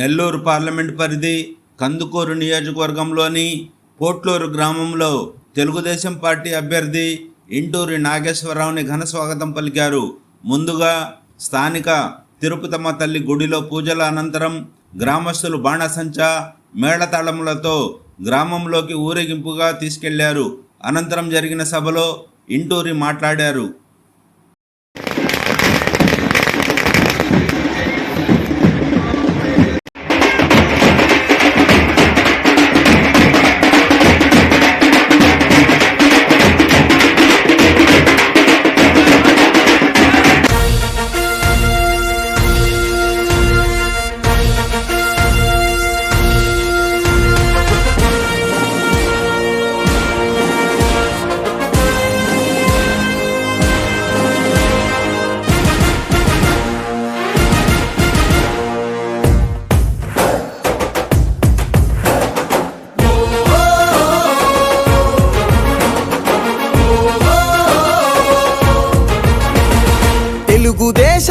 Nellore parliament పరిధి కందుకూరు నియోజకవర్గంలోని పోట్లూరు గ్రామంలో తెలుగుదేశం పార్టీ అభ్యర్థి ఇంటూరి నాగేశ్వరరావుని ఘన స్వాగతం పలికారు. ముందుగా స్థానిక తిరుపతమ్మ తల్లి గుడిలో పూజల అనంతరం గ్రామస్తులు బాణసంచా మేళతాళములతో గ్రామంలోకి ఊరేగింపుగా తీసుకెళ్ళారు. అనంతరం జరిగిన సభలో ఇంటూరి మాట్లాడారు.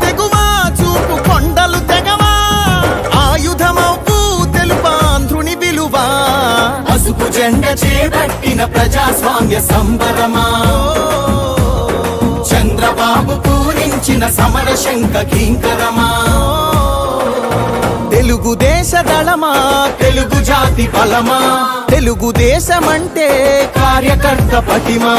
తెగువా చూపు కొండలు తెగవా? తెలుపాంధ్రుని విలువా? పసుపు జెండ చేపట్టిన ప్రజాస్వామ్య సంబరమా? చంద్రబాబు పూరించిన సమర శంఖ కింకరమా? తెలుగుదేశ దళమా? తెలుగు జాతి బలమా? తెలుగుదేశమంటే కార్యకర్త పటిమా?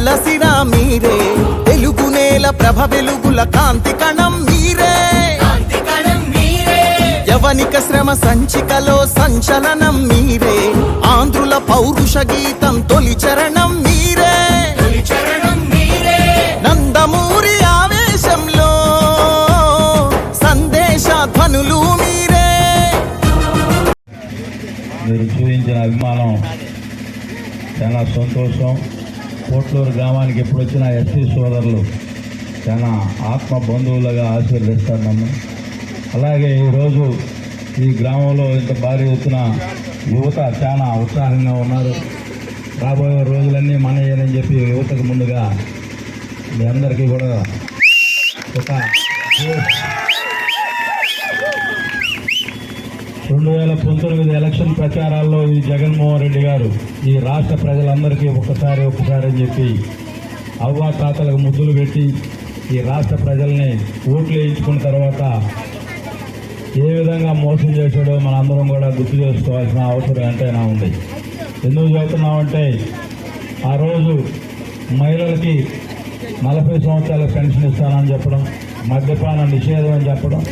రాసేటి నల్ల సిరా మీరే. తెలుగు నేల ప్రభ వెలుగుల కాంతి కణం మీరే. కాంతి కణం మీరే. యవనిక శ్రమ సంచికలో సంచలనం మీరే. ఆంధ్రుల పౌరుష గీతం తొలి చరణం మీరే. తొలి చరణం మీరే. నందమూరి ఆవేశంలో సందేశధ్వనులు మీరే. మీరు చూపించిన అభిమానం చాలా సంతోషం. కోట్లూరు గ్రామానికి ఎప్పుడు వచ్చిన ఎస్సీ సోదరులు చాలా ఆత్మ బంధువులుగా ఆశీర్వదిస్తారు నన్ను. అలాగే ఈరోజు ఈ గ్రామంలో ఇంత భారీ ఎత్తున యువత చాలా ఉత్సాహంగా ఉన్నారు. రాబోయే రోజులన్నీ మనయ్యని చెప్పి యువతకు ముందుగా మీ అందరికీ కూడా ఒక రెండు వేల పంతొమ్మిది ఎలక్షన్ ప్రచారాల్లో ఈ జగన్మోహన్ రెడ్డి గారు ఈ రాష్ట్ర ప్రజలందరికీ ఒకసారి ఒకసారి అని చెప్పి అవ్వా తాతలకు ముద్దులు పెట్టి ఈ రాష్ట్ర ప్రజల్ని ఓట్లు వేయించుకున్న తర్వాత ఏ విధంగా మోసం చేశాడో మనందరం కూడా గుర్తు చేసుకోవాల్సిన అవసరం ఎంతైనా ఉంది. ఎందుకు చెబుతున్నామంటే ఆ రోజు మహిళలకి నలభై సంవత్సరాల పెన్షన్ ఇస్తానని చెప్పడం మద్యపాన నిషేధం అని చెప్పడం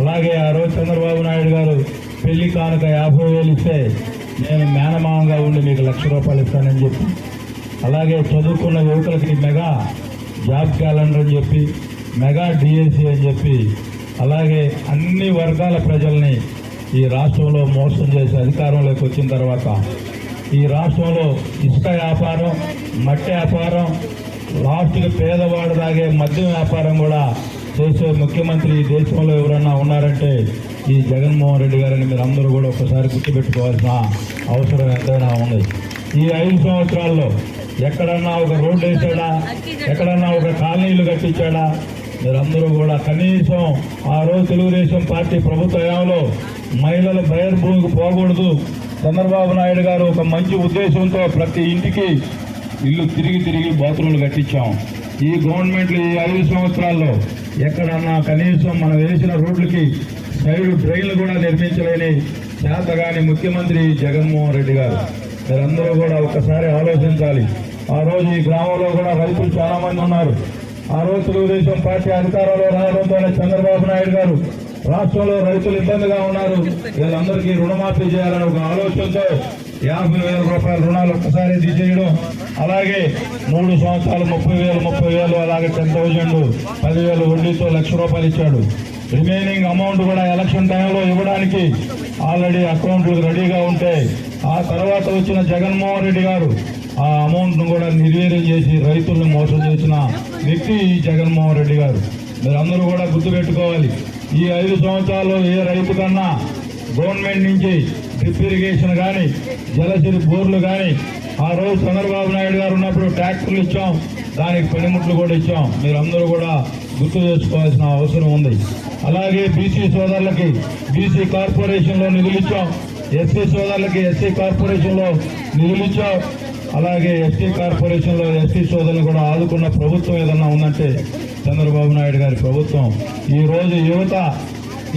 అలాగే ఆ రోజు చంద్రబాబు నాయుడు గారు పెళ్ళి కానుక యాభై వేలు ఇస్తే నేను మేనమామంగా ఉండి మీకు లక్ష రూపాయలు ఇస్తానని చెప్పి అలాగే చదువుకున్న యువకులకి మెగా జాబ్ క్యాలెండర్ అని చెప్పి మెగా డిఎస్సి అని చెప్పి అలాగే అన్ని వర్గాల ప్రజల్ని ఈ రాష్ట్రంలో మోసం చేసి అధికారంలోకి వచ్చిన తర్వాత ఈ రాష్ట్రంలో ఇసుక వ్యాపారం మట్టి వ్యాపారం లాస్ట్కి పేదవాడు తాగే మద్యం వ్యాపారం కూడా చేసే ముఖ్యమంత్రి ఈ దేశంలో ఎవరన్నా ఉన్నారంటే ఈ జగన్మోహన్ రెడ్డి గారిని మీరు అందరూ కూడా ఒకసారి గుర్తుపెట్టుకోవాల్సిన అవసరం ఎంతైనా ఉంది. ఈ ఐదు సంవత్సరాల్లో ఎక్కడన్నా ఒక రోడ్డు వేసాడా? ఎక్కడన్నా ఒక కాలనీలు కట్టించాడా? మీరందరూ కూడా కనీసం ఆ రోజు తెలుగుదేశం పార్టీ ప్రభుత్వ హయాంలో మహిళల బహిర్భూమికి పోకూడదు. చంద్రబాబు నాయుడు గారు ఒక మంచి ఉద్దేశంతో ప్రతి ఇంటికి ఇల్లు తిరిగి తిరిగి బాత్రూమ్లు కట్టించాం. ఈ గవర్నమెంట్లు ఈ ఐదు సంవత్సరాల్లో ఎక్కడన్నా కనీసం మనం వేసిన రోడ్లకి రైలు ట్రైన్లు కూడా నిర్మించలేని చేతగాని ముఖ్యమంత్రి జగన్మోహన్ రెడ్డి గారు. మీరందరూ కూడా ఒక్కసారి ఆలోచించాలి. ఆ రోజు ఈ గ్రామంలో కూడా రైతులు చాలా మంది ఉన్నారు. ఆ రోజు తెలుగుదేశం పార్టీ అధికారంలో రావడంతోనే చంద్రబాబు నాయుడు గారు రాష్ట్రంలో రైతులు ఇబ్బందిగా ఉన్నారు. వీళ్ళందరికీ రుణమాఫీ చేయాలని ఒక ఆలోచనతో యాభై వేల రూపాయల రుణాలు ఒక్కసారి తీసేయడం. అలాగే మూడు సంవత్సరాలు ముప్పై వేలు ముప్పై వేలు అలాగే టెన్ థౌజండ్ పదివేలు వడ్డీతో లక్ష రూపాయలు ఇచ్చాడు. రిమైనింగ్ అమౌంట్ కూడా ఎలక్షన్ టైంలో ఇవ్వడానికి ఆల్రెడీ అకౌంట్లు రెడీగా ఉంటే ఆ తర్వాత వచ్చిన జగన్మోహన్ రెడ్డి గారు ఆ అమౌంట్ను కూడా నిర్వీర్యం చేసి రైతులను మోసం చేసిన వ్యక్తి ఈ జగన్మోహన్ రెడ్డి గారు. మీరందరూ కూడా గుర్తుపెట్టుకోవాలి ఈ ఐదు సంవత్సరాల్లో ఏ రైతు కన్నా గవర్నమెంట్ నుంచి డ్రిప్ ఇరిగేషన్ కానీ జలసిరి బోర్లు కానీ ఆ రోజు చంద్రబాబు నాయుడు గారు ఉన్నప్పుడు ట్రాక్టర్లు ఇచ్చాం దానికి పనిముట్లు కూడా ఇచ్చాం. మీరందరూ కూడా గుర్తు చేసుకోవాల్సిన అవసరం ఉంది. అలాగే బీసీ సోదరులకి బీసీ కార్పొరేషన్లో నిధులిచ్చాం ఎస్సీ సోదరులకి ఎస్సీ కార్పొరేషన్లో నిధులిచ్చాం అలాగే ఎస్టీ కార్పొరేషన్లో ఎస్టీ సోదరులు కూడా ఆదుకున్న ప్రభుత్వం ఏదన్నా ఉందంటే చంద్రబాబు నాయుడు గారి ప్రభుత్వం. ఈరోజు యువత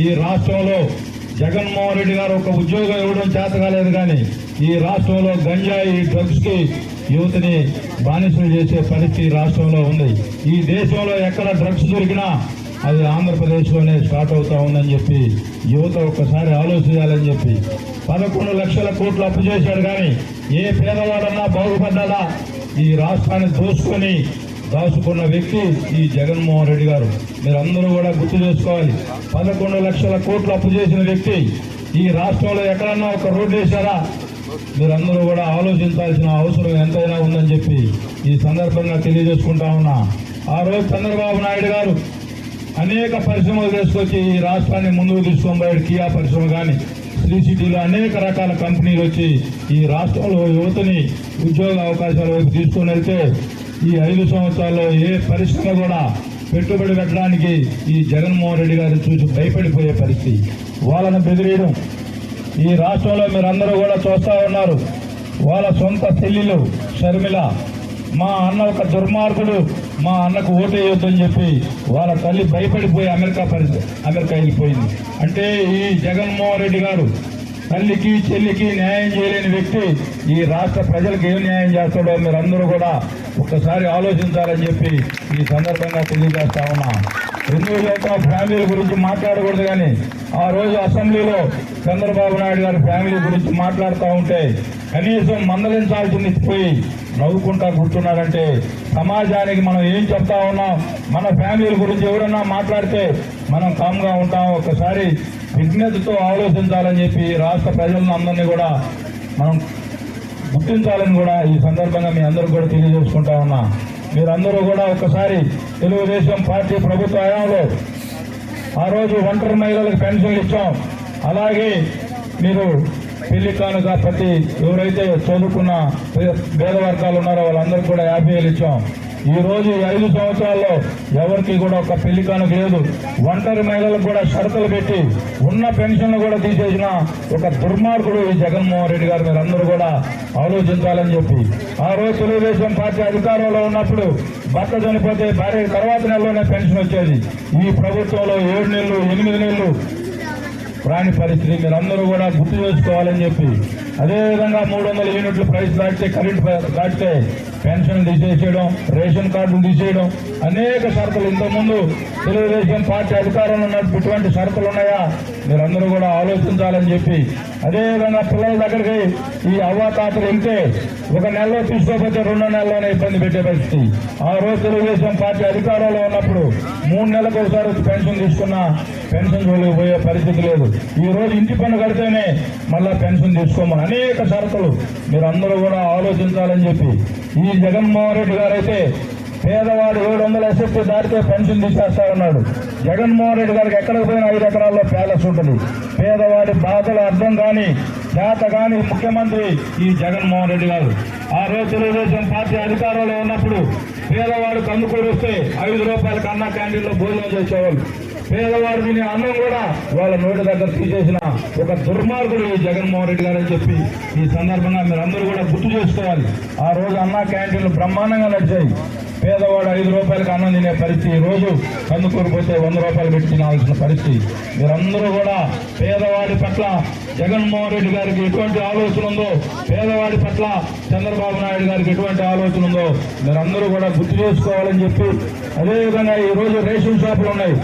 ఈ రాష్ట్రంలో జగన్మోహన్ రెడ్డి గారు ఒక ఉద్యోగం ఇవ్వడం చేత కాలేదు కానీ ఈ రాష్ట్రంలో గంజాయి డ్రగ్స్కి యువతని బానిసలు చేసే పరిస్థితి రాష్ట్రంలో ఉంది. ఈ దేశంలో ఎక్కడ డ్రగ్స్ దొరికినా అది ఆంధ్రప్రదేశ్లోనే స్టార్ట్ అవుతా ఉందని చెప్పి యువత ఒక్కసారి ఆలోచించాలని చెప్పి పదకొండు లక్షల కోట్లు అప్పు చేశాడు కానీ ఏ పేదవాడన్నా బాగుపడ్డాడా? ఈ రాష్ట్రాన్ని దోసుకొని దాచుకున్న వ్యక్తి ఈ జగన్మోహన్ రెడ్డి గారు. మీరందరూ కూడా గుర్తు చేసుకోవాలి. పదకొండు లక్షల కోట్లు అప్పు చేసిన వ్యక్తి ఈ రాష్ట్రంలో ఎక్కడన్నా ఒక రోడ్డు వేశారా మీరందరూ కూడా ఆలోచించాల్సిన అవసరం ఎంతైనా ఉందని చెప్పి ఈ సందర్భంగా తెలియజేసుకుంటా ఉన్నా. ఆ రోజు చంద్రబాబు నాయుడు గారు అనేక పరిశ్రమలు తీసుకొచ్చి ఈ రాష్ట్రాన్ని ముందుకు తీసుకొని పోయాడు. కియా పరిశ్రమ కానీ శ్రీ సిటీలో అనేక రకాల కంపెనీలు వచ్చి ఈ రాష్ట్రంలో యువతని ఉద్యోగ అవకాశాల వైపు తీసుకొని వెళ్తే ఈ ఐదు సంవత్సరాల్లో ఏ పరిశ్రమ కూడా పెట్టుబడి పెట్టడానికి ఈ జగన్మోహన్ రెడ్డి గారిని చూసి భయపడిపోయే పరిస్థితి. వాళ్ళను బెదిరేయడం ఈ రాష్ట్రంలో మీరందరూ కూడా చూస్తూ ఉన్నారు. వాళ్ళ సొంత చెల్లెలు షర్మిల మా అన్న ఒక దుర్మార్గుడు మా అన్నకు ఓటు వేయొద్దని చెప్పి వాళ్ళ తల్లి భయపడిపోయి అమెరికా పరిస్థితి అమెరికా వెళ్ళిపోయింది. అంటే ఈ జగన్మోహన్ రెడ్డి గారు తల్లికి చెల్లికి న్యాయం చేయలేని వ్యక్తి. ఈ రాష్ట్ర ప్రజలకు ఏం న్యాయం చేస్తాడో మీరందరూ కూడా ఒక్కసారి ఆలోచించాలని చెప్పి ఈ సందర్భంగా తెలియజేస్తా ఉన్నా. ఎందుకు చెప్తా ఫ్యామిలీ గురించి మాట్లాడకూడదు కానీ ఆ రోజు అసెంబ్లీలో చంద్రబాబు నాయుడు గారి ఫ్యామిలీ గురించి మాట్లాడుతూ ఉంటే కనీసం మందలించాల్సింది పోయి నవ్వుకుంటా కూర్చున్నారంటే సమాజానికి మనం ఏం చెప్తా ఉన్నాం? మన ఫ్యామిలీ గురించి ఎవరన్నా మాట్లాడితే మనం కామ్గా ఉంటాం. ఒకసారి విజ్ఞతతో ఆలోచించాలని చెప్పి రాష్ట్ర ప్రజలను అందరినీ కూడా మనం గుర్తించాలని కూడా ఈ సందర్భంగా మీ అందరూ కూడా తెలియజేసుకుంటా ఉన్నా. మీరందరూ కూడా ఒకసారి తెలుగుదేశం పార్టీ ప్రభుత్వ హయాంలో ఆ రోజు ఒంటరి మహిళలకు పెన్షన్లు ఇచ్చాం. అలాగే మీరు పెళ్ళి కానుక ప్రతి ఎవరైతే చదువుకున్న పేద వర్గాలు ఉన్నారో వాళ్ళందరికీ కూడా యాభై వేలు ఇచ్చాం. ఈ రోజు ఐదు సంవత్సరాల్లో ఎవరికి కూడా ఒక పెళ్ళి కానుక లేదు. ఒంటరి మహిళలకు కూడా షరతులు పెట్టి ఉన్న పెన్షన్లు కూడా తీసేసిన ఒక దుర్మార్గుడు ఈ జగన్మోహన్ రెడ్డి గారు. అందరూ కూడా ఆలోచించాలని చెప్పి ఆ రోజు తెలుగుదేశం పార్టీ అధికారంలో ఉన్నప్పుడు భర్త చనిపోతే భార్య తర్వాత నెలలోనే పెన్షన్ వచ్చేది. ఈ ప్రభుత్వంలో ఏడు నెలలు ఎనిమిది నెలలు రాని పరిస్థితి. మీరందరూ కూడా గుర్తు చేసుకోవాలని చెప్పి అదేవిధంగా మూడు వందల యూనిట్లు ప్రైస్ దాటితే కరెంట్ దాటితే పెన్షన్ తీసేసేయడం రేషన్ కార్డులు తీసేయడం అనేక షరతులు. ఇంతకుముందు తెలుగుదేశం పార్టీ అధికారంలో ఉన్నటువంటి ఇటువంటి షరతులు ఉన్నాయా? మీరందరూ కూడా ఆలోచించాలని చెప్పి అదేవిధంగా పిల్లల దగ్గరికి ఈ అవ్వాతాతలు వెళ్తే ఒక నెలలో తీసుకోకపోతే రెండో నెలలోనే ఇబ్బంది పెట్టే పరిస్థితి. ఆ రోజు తెలుగుదేశం పార్టీ అధికారంలో ఉన్నప్పుడు మూడు నెలలకు ఒకసారి పెన్షన్ తీసుకున్నా పెన్షన్ జోలికి పోయే పరిస్థితి లేదు. ఈ రోజు ఇంటి పన్ను కడితేనే మళ్ళా పెన్షన్ తీసుకోమని అనేక షరతులు మీరు అందరూ కూడా ఆలోచించాలని చెప్పి ఈ జగన్మోహన్ రెడ్డి గారు అయితే పేదవాడు ఏడు వందల ఎస్ఎఫ్టీ దాటితే పెన్షన్ తీసేస్తా ఉన్నాడు. జగన్మోహన్ రెడ్డి గారికి ఎక్కడికి పోయిన ఐదు ఎకరాల్లో ప్యాలెస్ ఉంటుంది. పేదవాడి బాధలు అర్థం కానీ చేత ముఖ్యమంత్రి ఈ జగన్మోహన్ రెడ్డి గారు. ఆ రోజు తెలుగుదేశం పార్టీ అధికారంలో ఉన్నప్పుడు పేదవాడు కందుకూరు వస్తే ఐదు రూపాయలకు అన్న క్యాంటీన్లో భోజనం చేసేవాళ్ళు. పేదవాడు తినే అన్నం కూడా వాళ్ళ నోటి దగ్గర తీసేసిన ఒక దుర్మార్గుడు ఈ జగన్మోహన్ రెడ్డి గారు అని చెప్పి ఈ సందర్భంగా మీరు అందరూ కూడా గుర్తు చేసుకోవాలి. ఆ రోజు అన్న క్యాంటీన్లు బ్రహ్మాండంగా నడిచాయి. పేదవాడు ఐదు రూపాయలకు అన్నం తినే పరిస్థితి రోజు. కందుకూరు పోతే వంద రూపాయలు పెట్టి తినాల్సిన పరిస్థితి. మీరందరూ కూడా పేదవాడి పట్ల జగన్మోహన్ రెడ్డి గారికి ఎటువంటి ఆలోచన ఉందో పేదవాడి పట్ల చంద్రబాబు నాయుడు గారికి ఎటువంటి ఆలోచన ఉందో మీరందరూ కూడా గుర్తు చేసుకోవాలని చెప్పి అదేవిధంగా ఈ రోజు రేషన్ షాపులు ఉన్నాయి.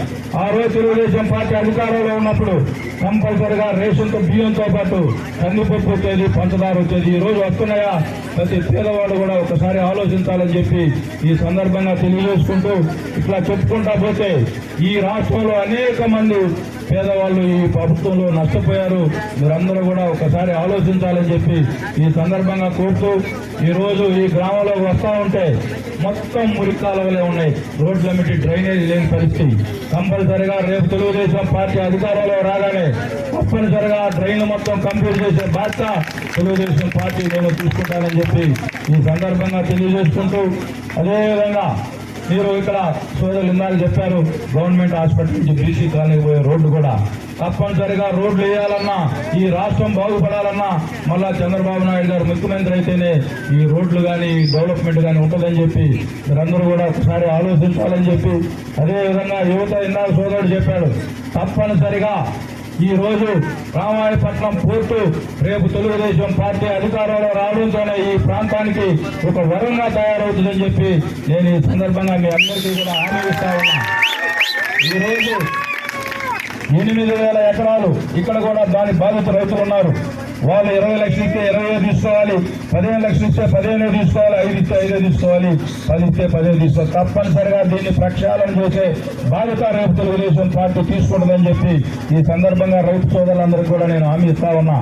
ఆ రోజు తెలుగుదేశం పార్టీ అధికారంలో ఉన్నప్పుడు కంపల్సరిగా రేషన్తో బియ్యంతో పాటు కందిపప్పు వచ్చేది పంచదార వచ్చేది ఈ రోజు వస్తున్నాయా? ప్రతి పేదవాడు కూడా ఒకసారి ఆలోచించాలని చెప్పి ఈ సందర్భంగా తెలియజేసుకుంటూ ఇట్లా చెప్పుకుంటా పోతే ఈ రాష్ట్రంలో అనేక మంది పేదవాళ్ళు ఈ ప్రభుత్వంలో నష్టపోయారు. మీరందరూ కూడా ఒకసారి ఆలోచించాలని చెప్పి ఈ సందర్భంగా కోరుతూ ఈరోజు ఈ గ్రామంలో వస్తా ఉంటే మొత్తం మురికాలవలే ఉన్నాయి. రోడ్లమిటి డ్రైనేజ్ లేని పరిస్థితి. కంపల్సరిగా రేపు తెలుగుదేశం పార్టీ అధికారంలో రాగానే తప్పనిసరిగా ఆ డ్రైన్ మొత్తం కంప్లీట్ చేసే బాధ్యత తెలుగుదేశం పార్టీ నేను తీసుకుంటానని చెప్పి ఈ సందర్భంగా తెలియజేసుకుంటూ అదేవిధంగా మీరు ఇక్కడ సోదరులు ఇందాక చెప్పారు గవర్నమెంట్ హాస్పిటల్ నుంచి బీసీ కాలనీ పోయే రోడ్డు కూడా. తప్పనిసరిగా రోడ్లు వేయాలన్నా ఈ రాష్ట్రం బాగుపడాలన్నా మళ్ళా చంద్రబాబు నాయుడు గారు ముఖ్యమంత్రి అయితేనే ఈ రోడ్లు కానీ డెవలప్మెంట్ కానీ ఉంటుందని చెప్పి మీరందరూ కూడా ఒకసారి ఆలోచించాలని చెప్పి అదేవిధంగా యువత ఇందాక సోదరుడు చెప్పాడు తప్పనిసరిగా ఈ రోజు రామాయపట్నం పోర్టు రేపు తెలుగుదేశం పార్టీ అధికారంలో రావడంతోనే ఈ ప్రాంతానికి ఒక వరంగా తయారవుతుందని చెప్పి నేను ఈ సందర్భంగా మీ అందరికీ కూడా ఆనందిస్తా ఉన్నా. ఈ రోజు ఎనిమిది వేల ఎకరాలు ఇక్కడ కూడా దాని బాధిత రైతులు ఉన్నారు. వాళ్ళు ఇరవై లక్షలు ఇస్తే ఇరవై తీసుకోవాలి పదిహేను లక్షలు ఇస్తే పదిహేను తీసుకోవాలి ఐదు ఇస్తే ఐదు తీసుకోవాలి పది ఇస్తే పదిహేను తీసుకోవాలి. తప్పనిసరిగా దీన్ని ప్రక్షాళన చేసే బాధ్యత రేపు తెలుగుదేశం పార్టీ తీసుకుంటుందని చెప్పి ఈ సందర్భంగా రైతు సోదరులందరికీ కూడా నేను హామీ ఇస్తా ఉన్నా.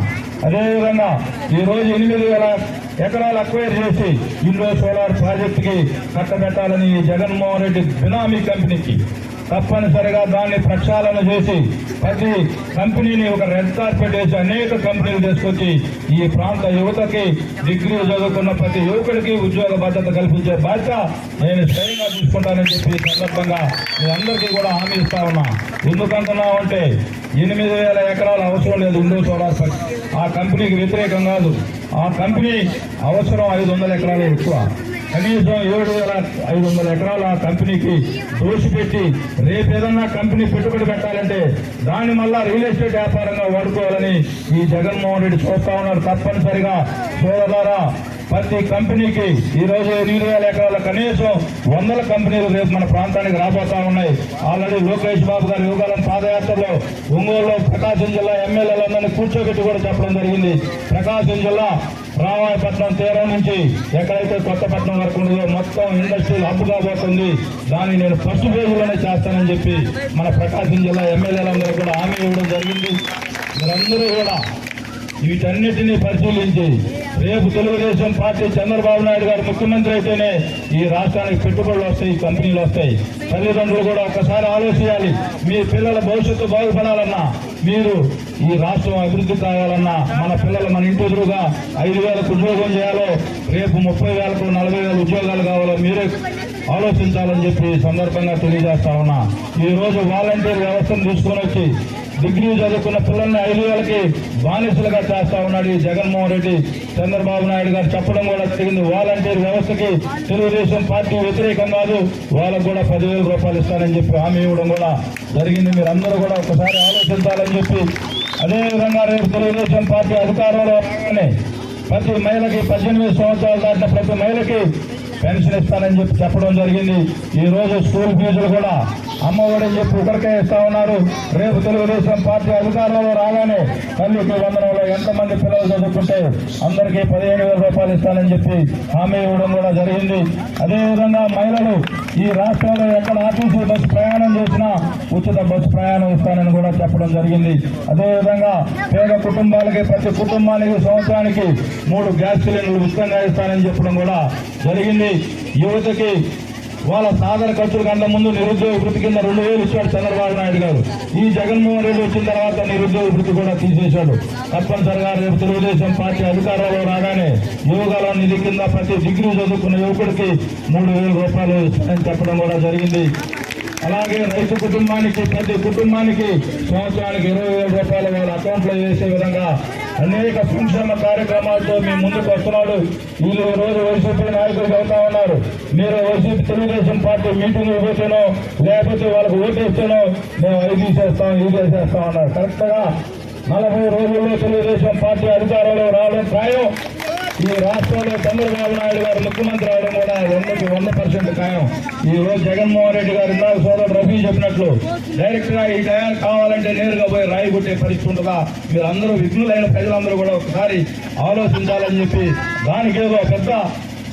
అదేవిధంగా ఈరోజు ఎనిమిది వేల ఎకరాలు అక్వైర్ చేసి ఇండో సోలార్ ప్రాజెక్టుకి కట్టబెట్టాలని ఈ జగన్మోహన్ రెడ్డి బినామీ కంపెనీకి తప్పనిసరిగా దాన్ని ప్రక్షాళన చేసి ప్రతి కంపెనీని ఒక రెడ్ కార్పెట్ వేసి అనేక కంపెనీలు తీసుకొచ్చి ఈ ప్రాంత యువతకి డిగ్రీ చదువుకున్న ప్రతి యువకుడికి ఉద్యోగ భద్రత కల్పించే బాధ్యత నేను స్వయంగా తీసుకుంటానని చెప్పి ఈ సందర్భంగా మీ అందరికీ కూడా హామీ ఇస్తా ఉన్నా. ఎందుకంటున్నావు అంటే ఎనిమిది వేల ఎకరాలు అవసరం లేదు ఇండో సోలార్ ఆ కంపెనీకి వ్యతిరేకం కాదు. ఆ కంపెనీ అవసరం ఐదు వందల ఎకరాలు ఎక్కువ. కనీసం ఏడు వేల ఐదు వందల ఎకరాల కంపెనీకి దోషిపెట్టి రేపు ఏదన్నా కంపెనీ పెట్టుబడి పెట్టాలంటే దాని మళ్ళా రియల్ ఎస్టేట్ వ్యాపారంగా వాడుకోవాలని ఈ జగన్మోహన్ రెడ్డి చూస్తా ఉన్నారు. తప్పనిసరిగా సోదరా ప్రతి కంపెనీకి ఈ రోజు ఎనిమిది వేల ఎకరాల కనీసం వందల కంపెనీలు రేపు మన ప్రాంతానికి రాబోతా ఉన్నాయి. ఆల్రెడీ లోకేష్ బాబు గారి యువకాలం పాదయాత్రలో ఒంగోలులో ప్రకాశం జిల్లా ఎమ్మెల్యేలందరినీ కూర్చోబెట్టి కూడా చెప్పడం జరిగింది. ప్రకాశం జిల్లా రామాయపట్నం తీరం నుంచి ఎక్కడైతే కొత్తపట్నం వరకు ఉండదో మొత్తం ఇండస్ట్రియల్ హబ్ పోతుంది. దాన్ని నేను ఫస్ట్ ఫేజ్లోనే చేస్తానని చెప్పి మన ప్రకాశం జిల్లా ఎమ్మెల్యేలందరూ కూడా హామీ ఇవ్వడం జరిగింది. మీరందరూ కూడా వీటన్నిటినీ పరిశీలించి రేపు తెలుగుదేశం పార్టీ చంద్రబాబు నాయుడు గారు ముఖ్యమంత్రి అయితేనే ఈ రాష్ట్రానికి పెట్టుబడులు వస్తాయి కంపెనీలు వస్తాయి. తల్లిదండ్రులు కూడా ఒకసారి ఆలోచించాలి. మీ పిల్లల భవిష్యత్తు బాగుపడాలన్నా మీరు ఈ రాష్ట్రం అభివృద్ధి కావాలన్నా మన పిల్లలు మన ఇంటి ఎదురుగా ఐదు వేలకు ఉద్యోగం చేయాలో రేపు ముప్పై వేలకు నలభై వేల ఉద్యోగాలు కావాలో మీరే ఆలోచించాలని చెప్పి సందర్భంగా తెలియజేస్తా ఉన్నా. ఈరోజు వాలంటీర్ వ్యవస్థను తీసుకొని వచ్చి డిగ్రీ చదువుకున్న పిల్లల్ని ఐదు వేలకి బానిసలుగా చేస్తా ఉన్నాడు ఈ జగన్మోహన్ రెడ్డి. చంద్రబాబు నాయుడు గారు చెప్పడం కూడా జరిగింది. వాలంటీర్ వ్యవస్థకి తెలుగుదేశం పార్టీ వ్యతిరేకం కాదు. వాళ్ళకు కూడా పదివేల రూపాయలు ఇస్తానని చెప్పి హామీ ఇవ్వడం కూడా జరిగింది. మీరందరూ కూడా ఒకసారి ఆలోచించాలని చెప్పి అదేవిధంగా రేపు తెలుగుదేశం పార్టీ అధికారంలో రాగానే ప్రతి మహిళకి పద్దెనిమిది సంవత్సరాలు దాటిన ప్రతి మహిళకి పెన్షన్ ఇస్తానని చెప్పి చెప్పడం జరిగింది. ఈ రోజు స్కూల్ ఫీజులు కూడా అమ్మఒడి చెప్పి ఒకరికే ఇస్తా ఉన్నారు. రేపు తెలుగుదేశం పార్టీ అధికారంలో రాగానే తల్లికి వందనంలో ఎంతమంది పిల్లలు చదువుకుంటే అందరికీ పదిహేను వేల రూపాయలు ఇస్తానని చెప్పి హామీ ఇవ్వడం కూడా జరిగింది. అదేవిధంగా మహిళలు ఈ రాష్ట్రంలో ఎక్కడ ఆర్టీసీ బస్సు ప్రయాణం చేసినా ఉచిత బస్సు ప్రయాణం ఇస్తానని కూడా చెప్పడం జరిగింది. అదేవిధంగా పేద కుటుంబాలకి ప్రతి కుటుంబానికి సంవత్సరానికి మూడు గ్యాస్ సిలిండర్లు ఉచితంగా ఇస్తానని చెప్పడం కూడా జరిగింది. యువతకి వాళ్ళ సాధన ఖర్చుల కంటే ముందు నిరుద్యోగ వృత్తి కింద రెండు వేలు ఇచ్చాడు చంద్రబాబు నాయుడు గారు. ఈ జగన్మోహన్ రెడ్డి వచ్చిన తర్వాత నిరుద్యోగ వృత్తి కూడా తీసేశాడు. తప్పనిసరిగా రేపు తెలుగుదేశం పార్టీ అధికారంలో రాగానే యువకాల నిధి కింద ప్రతి డిగ్రీ చదువుకున్న యువకుడికి మూడు వేల రూపాయలు ఇస్తానని చెప్పడం కూడా జరిగింది. అలాగే రైతు కుటుంబానికి ప్రతి కుటుంబానికి సంవత్సరానికి ఇరవై వేల రూపాయలు వాళ్ళ అకౌంట్లో వేసే విధంగా అనేక సంక్షేమ కార్యక్రమాలతో మీ ముందుకు వస్తున్నాడు. వీళ్ళు రోజు వైసీపీ నాయకులు అవుతా ఉన్నారు. మీరు వైసీపీ తెలుగుదేశం పార్టీ మీటింగ్ పోతేనో లేకపోతే వాళ్ళకు ఓటేస్తేనో మేము అది చేస్తాం ఇది చేస్తాం అన్నారు. కరెక్ట్గా నలభై రోజుల్లో తెలుగుదేశం పార్టీ అధికారంలో రావడం ఖాయం. ఈ రాష్ట్రంలో చంద్రబాబు నాయుడు గారు ముఖ్యమంత్రి అవడం కూడా వందకి వంద పర్సెంట్ ఖాయం. ఈ రోజు జగన్మోహన్ రెడ్డి గారు ఇందాక డైరెక్ట్గా ఈ టయానికి కావాలంటే నేరుగా పోయి రాయి కొట్టే పరిస్థితి ఉంటుందా మీరు అందరూ విఘ్నులైన ప్రజలందరూ కూడా ఒకసారి ఆలోచించాలని చెప్పి దానికి ఏదో పెద్ద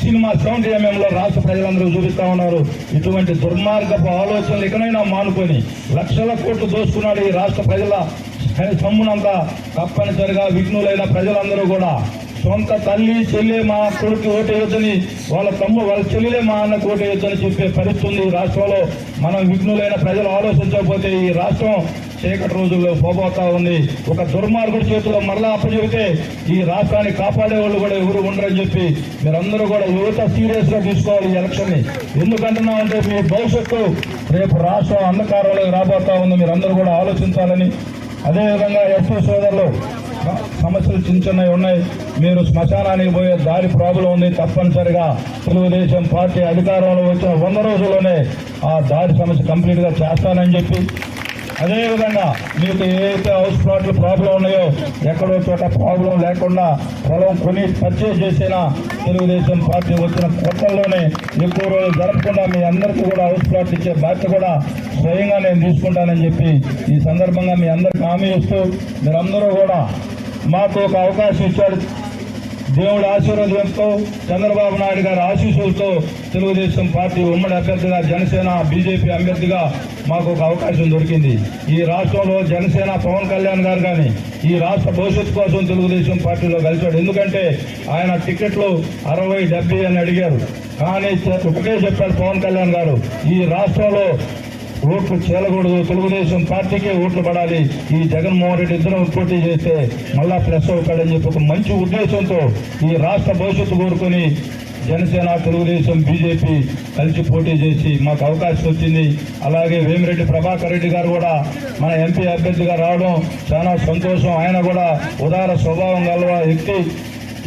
సినిమా సౌండ్లో రాష్ట్ర ప్రజలందరూ చూపిస్తా ఉన్నారు. ఇటువంటి దుర్మార్గపు ఆలోచనలు ఇకనైనా మానుకొని లక్షల కోట్లు దోసుకున్నాడు ఈ రాష్ట్ర ప్రజల సమ్మునంతా తప్పనిసరిగా విఘ్నులైన ప్రజలందరూ కూడా సొంత తల్లి చెల్లి మా కొడుకు ఓటేయొద్దని వాళ్ళ తమ్ము వాళ్ళ చెల్లెలే మా అన్న ఓటేయొద్దని చెప్పే పరిస్థితి ఉంది ఈ రాష్ట్రంలో. మనం విఘ్నులైన ప్రజలు ఆలోచించకపోతే ఈ రాష్ట్రం చీకటి రోజుల్లో పోబోతా ఉంది. ఒక దుర్మార్గుడి చేతిలో మరలా అప్పచెబితే ఈ రాష్ట్రాన్ని కాపాడే వాళ్ళు కూడా ఎవరు ఉండరని చెప్పి మీరందరూ కూడా యువత సీరియస్గా తీసుకోవాలి ఈ ఎలక్షన్ని ఎందుకంటున్నా అంటే మీ భవిష్యత్తు రేపు రాష్ట్రం అంధకారంలోకి రాబోతా ఉంది. మీరందరూ కూడా ఆలోచించాలని. అదేవిధంగా ఎస్పీ సోదరులు సమస్యలు చిన్న చిన్నవి ఉన్నాయి. మీరు శ్మశానానికి పోయే దారి ప్రాబ్లం ఉంది తప్పనిసరిగా. తెలుగుదేశం పార్టీ అధికారంలో వచ్చిన వంద రోజుల్లోనే ఆ దారి సమస్య కంప్లీట్గా చేస్తానని చెప్పి అదేవిధంగా మీకు ఏదైతే హౌస్ ప్లాట్లు ప్రాబ్లం ఉన్నాయో ఎక్కడో చోట ప్రాబ్లం లేకుండా పొలం కొని పర్చేజ్ చేసిన తెలుగుదేశం పార్టీ వచ్చిన కొత్తల్లోనే ఎక్కువ రోజులు జరపకుండా మీ అందరికీ కూడా హౌస్ ప్లాట్ ఇచ్చే బాధ్యత కూడా స్వయంగా నేను తీసుకుంటానని చెప్పి ఈ సందర్భంగా మీ అందరికి హామీ ఇస్తూ మీరందరూ కూడా మాకు ఒక అవకాశం ఇచ్చాడు దేవుడి ఆశీర్వాదంతో చంద్రబాబు నాయుడు గారి ఆశీస్సులతో తెలుగుదేశం పార్టీ ఉమ్మడి అభ్యర్థిగా జనసేన బీజేపీ అభ్యర్థిగా మాకు ఒక అవకాశం దొరికింది. ఈ రాష్ట్రంలో జనసేన పవన్ కళ్యాణ్ గారు కానీ ఈ రాష్ట్ర భవిష్యత్తు కోసం తెలుగుదేశం పార్టీలో కలిశాడు. ఎందుకంటే ఆయన టికెట్లు అరవై డెబ్బై అని అడిగారు. కానీ ఒకటే చెప్పారు పవన్ కళ్యాణ్ గారు ఈ రాష్ట్రంలో ఓట్లు చేలకూడదు తెలుగుదేశం పార్టీకే ఓట్లు పడాలి. ఈ జగన్మోహన్ రెడ్డి ఇద్దరం పోటీ చేస్తే మళ్ళా ప్లస్ అవుతాడని చెప్పి ఒక మంచి ఉద్దేశంతో ఈ రాష్ట్ర భవిష్యత్తు కోరుకొని జనసేన తెలుగుదేశం బీజేపీ కలిసి పోటీ చేసి మాకు అవకాశం వచ్చింది. అలాగే వేమిరెడ్డి ప్రభాకర్ రెడ్డి గారు కూడా మన ఎంపీ అభ్యర్థిగా రావడం చాలా సంతోషం. ఆయన కూడా ఉదార స్వభావం గల వ్యక్తి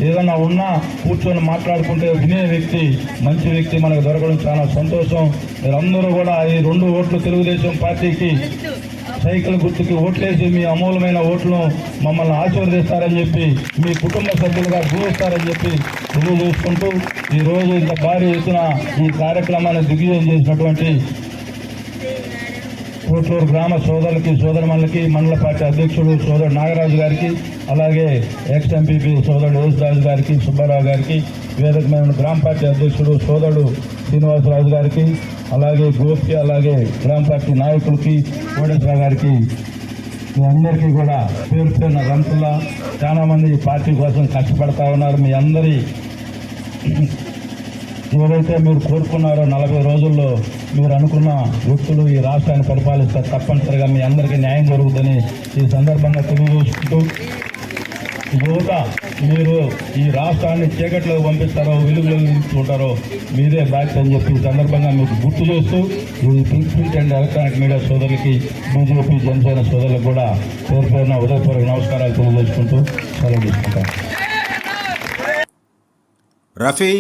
ఏదన్నా ఉన్నా కూర్చొని మాట్లాడుకుంటే వినే వ్యక్తి మంచి వ్యక్తి మనకు దొరకడం చాలా సంతోషం. మీరందరూ కూడా ఈ రెండు ఓట్లు తెలుగుదేశం పార్టీకి సైకిల్ గుర్తుకి ఓట్లేసి మీ అమూలమైన ఓట్లను మమ్మల్ని ఆశీర్వదిస్తారని చెప్పి మీ కుటుంబ సభ్యులుగా జీవిస్తారని చెప్పి తెలియజేసుకుంటూ ఈరోజు ఇంత భారీ ఎత్తున ఈ కార్యక్రమాన్ని దిగ్విజయం చేసినటువంటి కోట్లూరు గ్రామ సోదరులకి సోదరమణులకి మండల పార్టీ అధ్యక్షుడు సోదరుడు నాగరాజు గారికి అలాగే ఎక్స్ ఎంపీపీ సోదరుడు యేసురాజు గారికి సుబ్బారావు గారికి వేదిక గ్రామ పార్టీ అధ్యక్షుడు సోదరుడు శ్రీనివాసరాజు గారికి అలాగే గోపి అలాగే గ్రామ పార్టీ నాయకులకి కోటేశ్వరరావు గారికి మీ అందరికీ కూడా పేరు పేరున రంతుల్లా చాలామంది పార్టీ కోసం కష్టపడతా ఉన్నారు. మీ అందరి ఏదైతే మీరు కోరుకున్నారో నలభై రోజుల్లో మీరు అనుకున్న వ్యక్తులు ఈ రాష్ట్రాన్ని పరిపాలిస్తారు తప్పనిసరిగా మీ అందరికీ న్యాయం జరుగుతుందని ఈ సందర్భంగా తెలియజేసుకుంటూ యువత మీరు ఈ రాష్ట్రాన్ని చీకట్లో పంపిస్తారో వెలుగులో తీసుకుంటారో మీదే బాధ్యత అని చెప్పి ఈ సందర్భంగా మీకు గుర్తు చేస్తూ ఈ ప్రింట్ అండ్ ఎలక్ట్రానిక్ మీడియా సోదరులకి బీజేపీ జనసేన సోదరులకు కూడా పేరు పేరున ఉదయపూర్వక నమస్కారాలు తెలియజేసుకుంటూ సెలవు తీసుకుంటాను రఫీ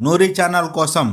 నూరి ఛానల్ కోసం